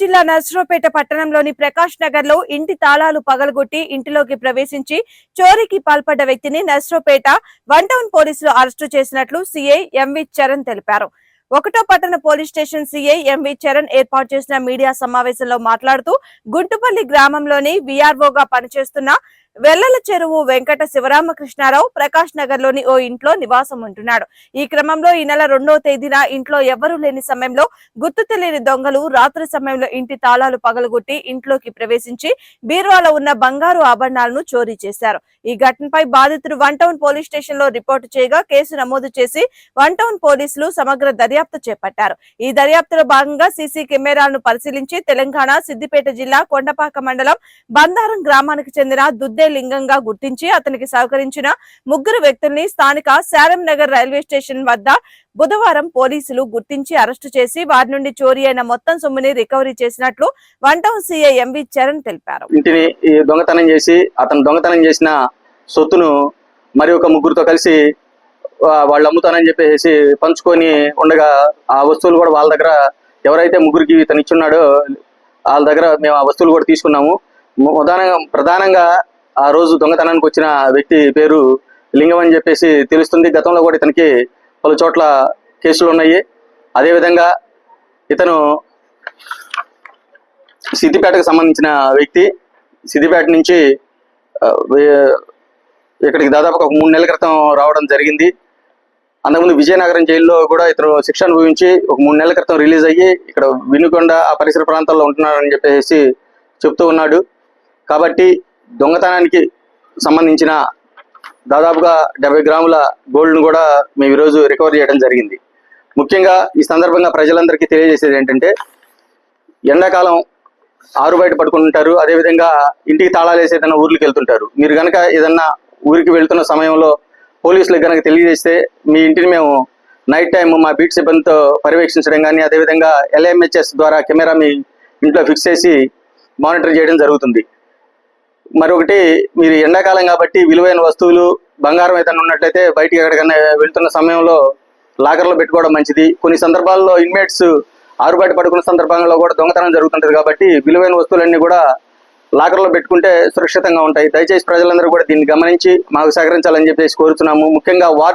జిల్లా నర్సరావుపేట పట్టణంలోని ప్రకాష్ నగర్లో ఇంటి తాళాలు పగలగొట్టి ఇంటిలోకి ప్రవేశించి చోరీకి పాల్పడ్డ వ్యక్తిని నర్సరావుపేట వన్ టౌన్ పోలీసులు అరెస్టు చేసినట్లు సిఐ ఎంవి చరణ్ తెలిపారు. ఒకటో పట్టణ police station CI MV Charan ఏర్పాటు చేసిన మీడియా సమావేశంలో మాట్లాడుతూ గుంటుపల్లి గ్రామంలోని విఆర్ఓగా పనిచేస్తున్న వెల్లల చెరువు వెంకట శివరామకృష్ణారావు ప్రకాష్ నగర్లోని ఓ ఇంట్లో నివాసం ఉంటున్నాడు. ఈ క్రమంలో ఈ నెల రెండో తేదీన ఇంట్లో ఎవరూ లేని సమయంలో గుర్తు తెలియని దొంగలు రాత్రి సమయంలో ఇంటి తాళాలు పగలగొట్టి ఇంట్లోకి ప్రవేశించి బీరువాలో ఉన్న బంగారు ఆభరణాలను చోరీ చేశారు. ఈ ఘటనపై బాధితుడు వన్ టౌన్ పోలీస్ స్టేషన్లో రిపోర్టు చేయగా కేసు నమోదు చేసి వన్ టౌన్ పోలీసులు సమగ్ర దర్యాప్తు చేపట్టారు. ఈ దర్యాప్తులో భాగంగా సీసీ కెమెరాలను పరిశీలించి తెలంగాణ సిద్దిపేట జిల్లా కొండపాక మండలం బందారం గ్రామానికి చెందిన దుద్దే లింగంగా గుర్తించి అతనికి సహకరించిన ముగ్గురు వ్యక్తుల్ని స్థానిక శారం నగర్ రైల్వే స్టేషన్ వద్ద బుధవారం పోలీసులు గుర్తించి అరెస్టు చేసి వారి నుండి చోరీ అయిన మొత్తం సొమ్ముని రికవరీ చేసినట్లు one town CI MV Charan తెలిపారు. ఇంటిని దొంగతనం చేసి అతను దొంగతనం చేసిన సొత్తును మరి ఒక ముగ్గురితో కలిసి వాళ్ళు అమ్ముతానని చెప్పేసి పంచుకొని ఉండగా ఆ వస్తువులు కూడా వాళ్ళ దగ్గర ఎవరైతే ముగ్గురికి ఇతను ఇచ్చున్నాడో వాళ్ళ దగ్గర మేము ఆ వస్తువులు కూడా తీసుకున్నాము. ప్రధానంగా ప్రధానంగా ఆ రోజు దొంగతనానికి వచ్చిన వ్యక్తి పేరు లింగం అని చెప్పేసి తెలుస్తుంది. గతంలో కూడా ఇతనికి పలు చోట్ల కేసులు ఉన్నాయి. అదేవిధంగా ఇతను సిద్దిపేటకు సంబంధించిన వ్యక్తి. సిద్దిపేట నుంచి ఇక్కడికి దాదాపు ఒక మూడు నెలల క్రితం రావడం జరిగింది. అంతకుముందు విజయనగరం జైల్లో కూడా ఇతను శిక్ష అనుభవించి ఒక మూడు నెలల క్రితం రిలీజ్ అయ్యి ఇక్కడ వినుకొండ ఆ పరిసర ప్రాంతాల్లో ఉంటున్నాడని చెప్పేసి చెప్తూ ఉన్నాడు. కాబట్టి దొంగతనానికి సంబంధించిన దాదాపుగా డెబ్బై గ్రాముల గోల్డ్ను కూడా మేము ఈరోజు రికవర్ చేయడం జరిగింది. ముఖ్యంగా ఈ సందర్భంగా ప్రజలందరికీ తెలియజేసేది ఏంటంటే ఎండాకాలం ఆరు బయట పడుకుంటుంటారు అదేవిధంగా ఇంటికి తాళాలు వేసి ఏదైనా ఊర్లకు వెళ్తుంటారు. మీరు కనుక ఏదన్నా ఊరికి వెళ్తున్న సమయంలో పోలీసులకు కనుక తెలియజేస్తే మీ ఇంటిని మేము నైట్ టైం మా బీట్ సిబ్బందితో పర్యవేక్షించడం కానీ అదేవిధంగా ఎల్ఎంహెచ్ఎస్ ద్వారా కెమెరా మీ ఇంట్లో ఫిక్స్ చేసి మానిటర్ చేయడం జరుగుతుంది. మరొకటి మీరు ఎండాకాలం కాబట్టి విలువైన వస్తువులు బంగారం ఏదైనా ఉన్నట్లయితే బయటికి ఎక్కడికైనా వెళ్తున్న సమయంలో లాకర్లో పెట్టుకోవడం మంచిది. కొన్ని సందర్భాల్లో ఇన్మేట్స్ ఆరుబయట పడుకున్న సందర్భంలో కూడా దొంగతనం జరుగుతుంటుంది కాబట్టి విలువైన వస్తువులన్నీ కూడా లాకర్లో పెట్టుకుంటే సురక్షితంగా ఉంటాయి. దయచేసి ప్రజలందరూ కూడా దీన్ని గమనించి మాకు సహకరించాలని చెప్పేసి కోరుతున్నాము ముఖ్యంగా వార్డు